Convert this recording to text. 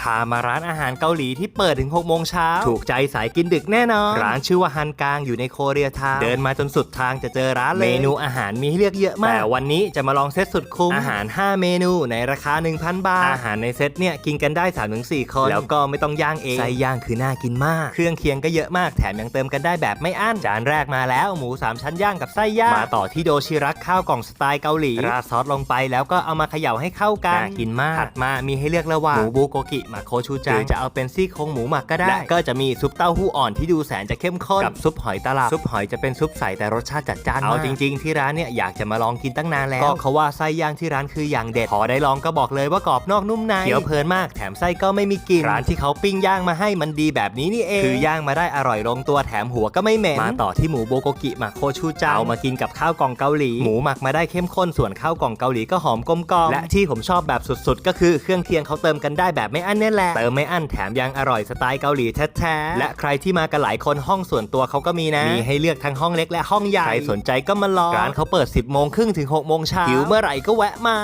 พามาร้านอาหารเกาหลีที่เปิดถึง 6 โมงเช้า ถูกใจสายกินดึกแน่นอน ร้านชื่อว่าฮันกางอยู่ในโคเรียทาวน์เดินมาจนสุดทางจะเจอร้านเลย เมนูอาหารมีให้เลือกเยอะมาก แต่วันนี้จะมาลองเซตสุดคุ้ม อาหาร 5 เมนูในราคา 1,000 บาท อาหารในเซตเนี่ยกินกันได้ 3-4 คน แล้วก็ไม่ต้องย่างเอง ไส้ย่างคือน่ากินมาก เครื่องเคียงก็เยอะมาก แถมยังเติมกันได้แบบไม่อั้น จานแรกมาแล้วหมู 3 ชั้นย่างกับไส้ย่าง มาต่อที่โดชิรักข้าวกล่องสไตล์เกาหลี ราดซอสลงไปแล้วก็เอามาเขย่าให้เข้ากัน น่ากินมาก ถัดมามีให้เลือกระหว่างหมูบูโกกิหมักโคชูจังหรือจะเอาเป็นซี่โครงหมูหมักก็ได้และก็จะมีซุปเต้าหู้อ่อนที่ดูแสนจะเข้มข้นกับซุปหอยตลับซุปหอยจะเป็นซุปใสแต่รสชาติจัดจ้านมากเอาจริง ๆ ที่ร้านเนี่ยอยากจะมาลองกินตั้งนานแล้วก็เขาว่าไส้ย่างที่ร้านคืออย่างเด็ดพอได้ลองก็บอกเลยว่ากรอบนอกนุ่มในเคี้ยวเพลินมากแถมไส้ก็ไม่มีกลิ่นร้านที่เขาปิ้งย่างมาให้มันดีแบบนี้นี่เองคือย่างมาได้อร่อยลงตัวแถมหัวก็ไม่เหม็นมาต่อที่หมูโบโกกิหมักโคชูจังเอามากินกับข้าวกล่องเกาหลี หมูหมักมาได้เข้มข้นส่วนข้าวกล่องเกาหลีก็หอมกลมกล่อมและที่ผมชอบแบบสุดๆ ก็คือเครื่องเคียงเขาเติมกันได้แบบไม่อั้นเนี่ยแหละ เติมไม่อั้นแถมยังอร่อยสไตล์เกาหลีแท้ๆ และใครที่มากันหลายคนห้องส่วนตัวเขาก็มีนะ มีให้เลือกทั้งห้องเล็กและห้องใหญ่ ใครสนใจก็มาลอง ร้านเขาเปิด 10โมงครึ่งถึง6โมงเช้าหิวเมื่อไหร่ก็แวะมา